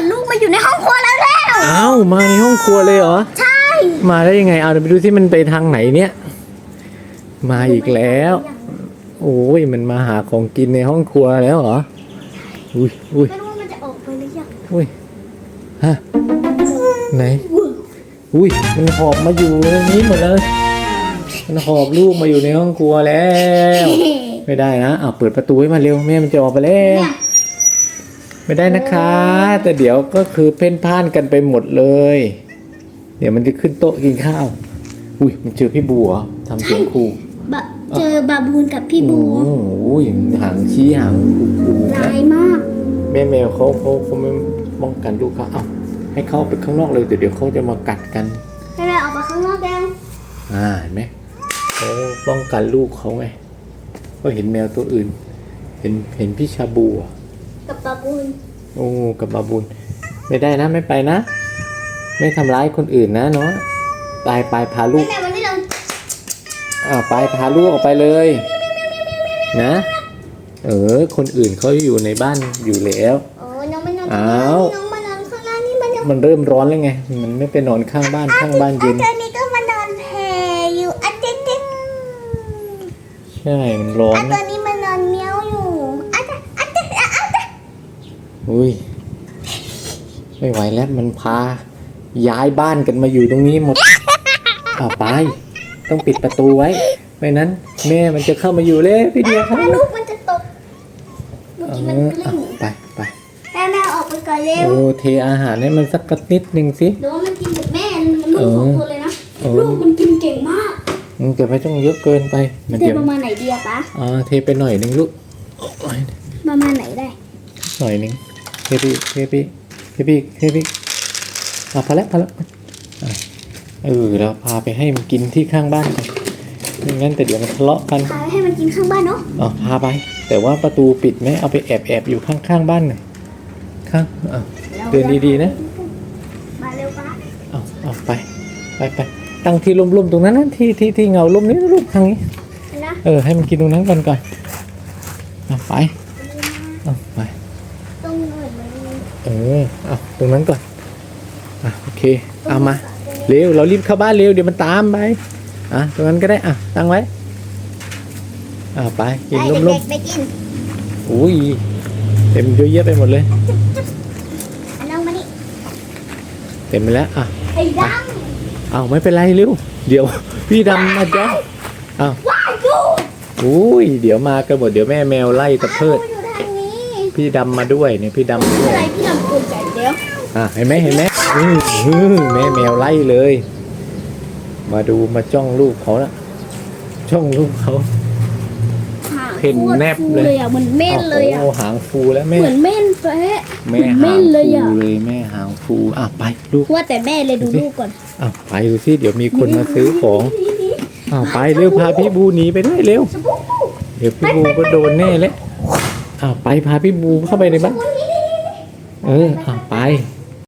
นลูกมาอยู่ในห้องครัวแล้วแล้ว อ้าวมาในห้องครัวเลยเหรอ ใช่ มาได้ยังไง เอาเดี๋ยวไปดูที่มันไปทางไหนเนี่ย มาอีกแล้ว โอ้ยมันมาหาของกินในห้องครัวแล้วเหรอ อุ้ยอุ้ยไม่รู้ว่ามันจะออกไปหรือยัง อุ้ย ฮะ ไหน อุ้ย มันหอบมาอยู่ตรงนี้หมดเลย มันหอบลูกมาอยู่ในห้องครัวแล้ว ไม่ได้นะอ้าวเปิดประตูให้มันเร็วแม่มันจะออกไปแล้ว ไม่ได้นะคะ แต่เดี๋ยวก็คือเพ่นพ่านกันไปหมดเลย เดี๋ยวมันจะขึ้นโต๊ะกินข้าว อุ้ยมันเจอพี่บัวทำเสียงคู่บะเจอบาบูนกับพี่บัวโอ้โหหางชี้หางคูๆนะร้ายมาก แม่แมวเขาเขาเขาไม่ป้องกันลูกเขาเอ้าให้เขาไปข้างนอกเลยเดี๋ยวเดี๋ยวเขาจะมากัดกันให้แม่ออกมาข้างนอกแล้วอ่าเห็นไหมเขาป้องกันลูกเขาไงก็เห็นแมวตัวอื่น เห็นเห็นพี่ชาบูอะ กับบาบูนโอ้กับบาบุญไม่ได้นะไม่ไปนะ ไม่ทำร้ายคนอื่นนะเนาะไปไปพาลูกแม่วันนี้เราอ่าวไปพาลูกออกไปเลย นะ เออ คนอื่นเขาอยู่ในบ้านอยู่แล้ว โอ้น้องมานอนอ้าวน้องมานอนข้างล่างนี่มันยังมันเริ่มร้อนแล้วไง มันไม่ไปนอนข้างบ้านข้างบ้านเย็นตอนนี้ก็มานอนแพรอยู่อะเจ๊เจ๊ใช่มันร้อนอะตอนะนนี้มานอนเมี้ยวอยู่อะเจ๊อะเจ๊อะอะเจ๊ อุ้ย ไม่ไหวแล้วมันพา ย้ายบ้านกันมาอยู่ตรงนี้หมดอ้าวไป ต้องปิดประตูไว้ ไม่นั้น แม่มันจะเข้ามาอยู่เลยพี่เดียครับลูกมันจะตกเมื่อเอกี้มันอกลิ้เอางไปไปแม่แม่ออกไปก่อนเร็วโอ้เทอาหารให้มันสักกระนิดหนึ่งสิเดี๋ยวว่ามันกินกับแม่มันลูกสองคนเลยนะเออลูกมันกินเก่งมากมึงจะไม่ต้องเยอะเกินไป มันเทเดี๋ยวประมาณไหนดีอะปะอ่าเทไปหน่อยหนึ่งลูกโอ้ยประมาณไหนได้ หน่อยหนึ่ง เทพี่เทพี่เทพี่เทพี่อะพอแล้วพอแล้วอะเออเราพาไปให้มันกินที่ข้างบ้านกันไม่งั้นแต่เดี๋ยวมันทะเลาะกันพาไปให้มันกินข้างบ้านเนาะอ๋อพาไป แต่ว่าประตูปิดไหมเอาไปแอบแอบอยู่ข้างข้างบ้านหน่อยข้างอะเดินดีๆนะมาเร็วปะเอาเอาไปไปไปตั้งที่ร่มๆตรงนั้นนะที่ที่ที่เงาร่มนี้นะลูกทางนี้นะเออให้มันกินตรงนั้นก่อนก่อนเอาไปเอาไป ตรงหน่อยมัน เออเอาตรงนั้นก่อนอะโอเค เอามา เร็ว เรารีบเข้าบ้านเร็ว เดี๋ยวมันตามไป อะ ตรงนั้นก็ได้ อะ ตั้งไว้ อะไป กินได้ร่มเด็กๆไปกินๆอุ้ย เต็มเยอะแยะไปหมดเลยอันน้องมานี่เต็มไปแล้ว อะ ไอ้ดังเอาไม่เป็นไรเร็ว เดี๋ยว พี่ดำมาจ้ะเอาว้ายดูอุ้ย เดี๋ยวมากันหมด เดี๋ยวแม่แมวไล่ตะเพิด ดูอยู่ทางนี้ พี่ดำมาด้วยเนี่ยพี่ดำมาด้วอะไรยพี่ลำตัวใหญ่เดี๋ยวอะเห็นไหมเห็นไหมอื้อหือแม่แมวไล่เลย มาดูมาจ้องลูกเขาละจ้องลูกเขาเพ่นแนบเลยเลยอะเหมือนเม่นเลยอะโอ้โหหางฟูแล้วแม่ เหมือนเม่นเป๊ะ แม่เหมือนหาเม่งนเลยฟูอะเลยแม่หางฟูอะไปลูกว่าแต่แม่เลยดูลูกก่อนอะไปดูสิเดี๋ยวมีคนมาซื้อของอะไปเร็วพาพี่บูหนีไปด้วยเร็ว เดี๋ยวพี่บูก็โดนแน่เลย อะไปพาพี่บูเข้าไปในบ้านเอออะไป